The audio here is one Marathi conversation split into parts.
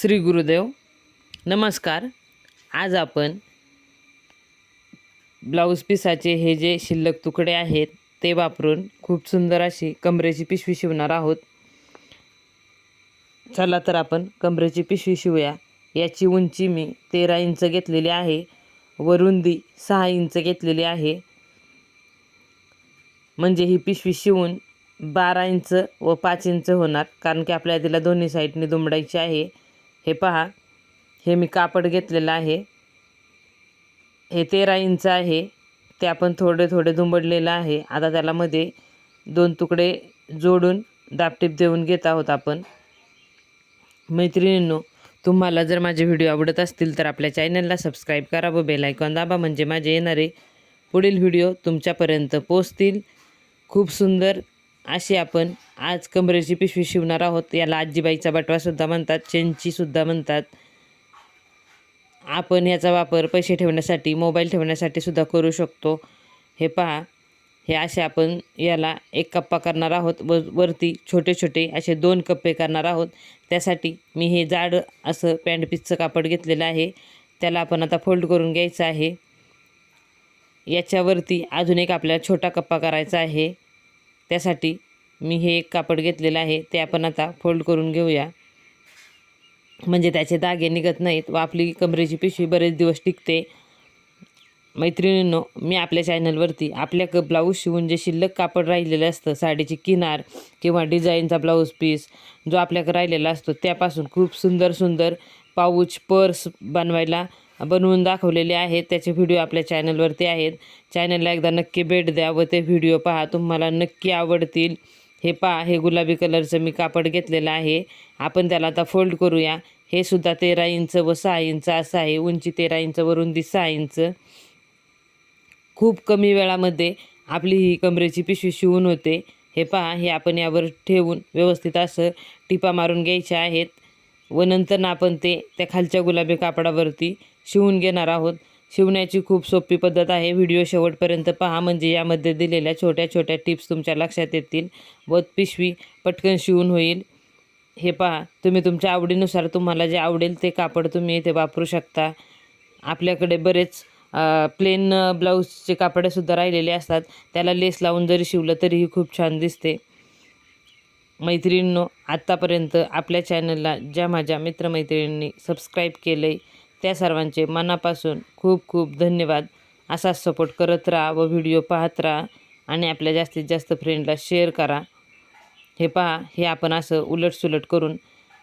श्री गुरुदेव नमस्कार. आज आपण ब्लाऊज पिसाचे हे जे शिल्लक तुकडे आहेत ते वापरून खूप सुंदर अशी कमरेची पिशवी शिवणार आहोत. चला तर आपण कमरेची पिशवी शिवूया. याची उंची मी तेरा इंच घेतलेली आहे. व रुंदी सहा इंच घेतलेली आहे. म्हणजे ही पिशवी शिवून बारा इंच व पाच इंच होणार कारण की आपल्याला तिला दोन्ही साईडने दुमडायची आहे. हे पहा हे मी कापड घेतलेलं आहे. हे तेरा इंच आहे. ते आपण थोडे थोडे दुंबडलेलं आहे. आता त्याला मध्ये दोन तुकडे जोडून दापटीप देऊन घेत आहोत आपण. मैत्रिणींनो तुम्हाला जर माझे व्हिडिओ आवडत असतील तर आपल्या चॅनलला सबस्क्राईब करा व बेलायकॉन दाबा म्हणजे माझे येणारे पुढील व्हिडिओ तुमच्यापर्यंत पोचतील खूप सुंदर अशी आपण आज कमरेची पिशवी शिवणार आहोत. याला आजीबाईचा बटवासुद्धा म्हणतात चेंचीसुद्धा म्हणतात. आपण याचा वापर पैसे ठेवण्यासाठी मोबाईल ठेवण्यासाठी सुद्धा करू शकतो. हे पहा हे असे आपण याला एक कप्पा करणार आहोत. व वरती छोटे छोटे असे दोन कप्पे करणार आहोत. त्यासाठी मी हे जाड असं पॅन्ट पीसचं कापड घेतलेलं आहे. त्याला आपण आता फोल्ड करून घ्यायचं आहे. याच्यावरती अजून एक आपल्याला छोटा कप्पा करायचा आहे. त्यासाठी मी हे एक कापड घेतलेलं आहे ते आपण आता फोल्ड करून घेऊया. म्हणजे त्याचे दागे निघत नाहीत. व आपली कमरेची पिशवी बरेच दिवस टिकते. मैत्रिणींनो मी आपल्या चॅनलवरती आपल्या क ब्लाऊज शिवून जे शिल्लक कापड राहिलेलं असतं साडीची किनार किंवा डिझाईनचा ब्लाऊज पीस जो आपल्याकडे राहिलेला असतो त्यापासून खूप सुंदर सुंदर पाऊच पर्स बनवायला बनवून दाखवलेले आहेत. त्याचे व्हिडिओ आपल्या चॅनलवरती आहेत. चॅनलला एकदा नक्की भेट द्या व ते व्हिडिओ पहा. तुम्हाला नक्की आवडतील. हे पहा हे गुलाबी कलरचं मी कापड घेतलेलं आहे. आपण त्याला आता फोल्ड करूया. हे सुद्धा तेरा इंच व सहा इंच असं आहे. उंची तेरा इंच वरून ती सहा इंच. खूप कमी वेळामध्ये आपली ही कमरेची पिशवी शिवून होते. हे पहा हे आपण यावर ठेवून व्यवस्थित असं टिपा मारून घ्यायचे आहेत. व नंतर आपण ते त्या खालच्या गुलाबी कापडावरती शिवून घेणार आहोत. शिवण्याची खूप सोपी पद्धत आहे. व्हिडिओ शेवटपर्यंत पहा. म्हणजे यामध्ये दिलेल्या छोट्या छोट्या टिप्स तुमच्या लक्षात येतील व पिशवी पटकन शिवून होईल. हे पहा. तुम्ही तुमच्या आवडीनुसार तुम्हाला जे आवडेल ते कापड तुम्ही इथे वापरू शकता. आपल्याकडे बरेच प्लेन ब्लाऊजचे कापडेसुद्धा राहिलेले असतात. त्याला लेस लावून जरी शिवलं तरीही खूप छान दिसते. मैत्रिणींनो आत्तापर्यंत आपल्या चॅनलला ज्या माझ्या मित्रमैत्रिणींनी सबस्क्राईब केलं आहे त्या सर्वांचे मनापासून खूप खूप धन्यवाद. असाच सपोर्ट करत राहा व व्हिडिओ पाहत राहा आणि आपल्या जास्तीत जास्त फ्रेंडला शेअर करा. हे पहा हे आपण असं उलटसुलट करून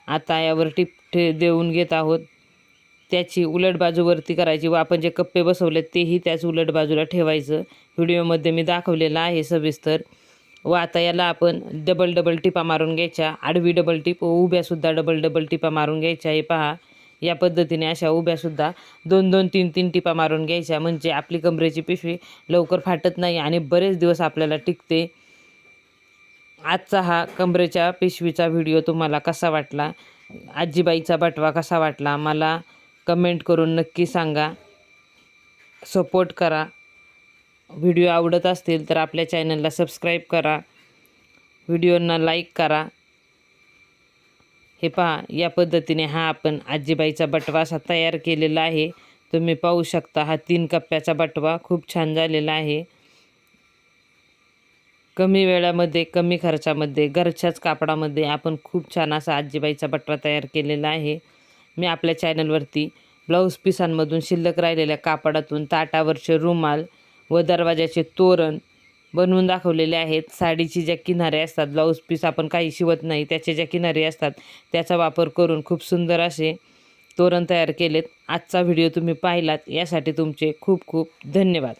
आता यावर टिप ठे देऊन घेत आहोत. त्याची उलट बाजूवरती करायची व आपण जे कप्पे बसवले तेही त्याच उलट बाजूला ठेवायचं. व्हिडिओमध्ये मी दाखवलेलं आहे सविस्तर. व आता याला आपण डबल डबल टिपा मारून घ्यायच्या. आडवी डबल टिप उभ्यासुद्धा डबल डबल टिपा मारून घ्यायच्या. हे पहा या पद्धतीने अशा उभ्यासुद्धा दोन दोन तीन तीन टिपा मारून घ्यायच्या. म्हणजे आपली कमरेची पिशवी लवकर फाटत नाही आणि बरेच दिवस आपल्याला टिकते. आजचा हा कमरेच्या पिशवीचा व्हिडिओ तुम्हाला कसा वाटला? आजीबाईचा बटवा कसा वाटला? मला कमेंट करून नक्की सांगा. सपोर्ट करा. व्हिडिओ आवडत असतील तर आपल्या चॅनलला सबस्क्राईब करा. व्हिडिओंना लाईक करा. हे पहा या पद्धतीने हा आपण आजीबाईचा बटवा असा तयार केलेला आहे. तुम्ही पाहू शकता हा तीन कप्प्याचा बटवा खूप छान झालेला आहे. कमी वेळामध्ये कमी खर्चामध्ये घरच्याच कापडामध्ये आपण खूप छान असा आजीबाईचा बटवा तयार केलेला आहे. मी आपल्या चॅनलवरती ब्लाऊज पिसांमधून शिल्लक राहिलेल्या कापडातून ताटावरचे रुमाल व दरवाजाचे तोरण बनवून दाखवलेले आहेत. साडीची ज्या किनारे असतात ब्लाऊज पीस आपण काही शिवत नाही त्याचे ज्या किनारे असतात त्याचा वापर करून खूप सुंदर असे तोरण तयार केलेत. आजचा व्हिडिओ तुम्ही पाहिलात यासाठी तुमचे खूप खूप धन्यवाद.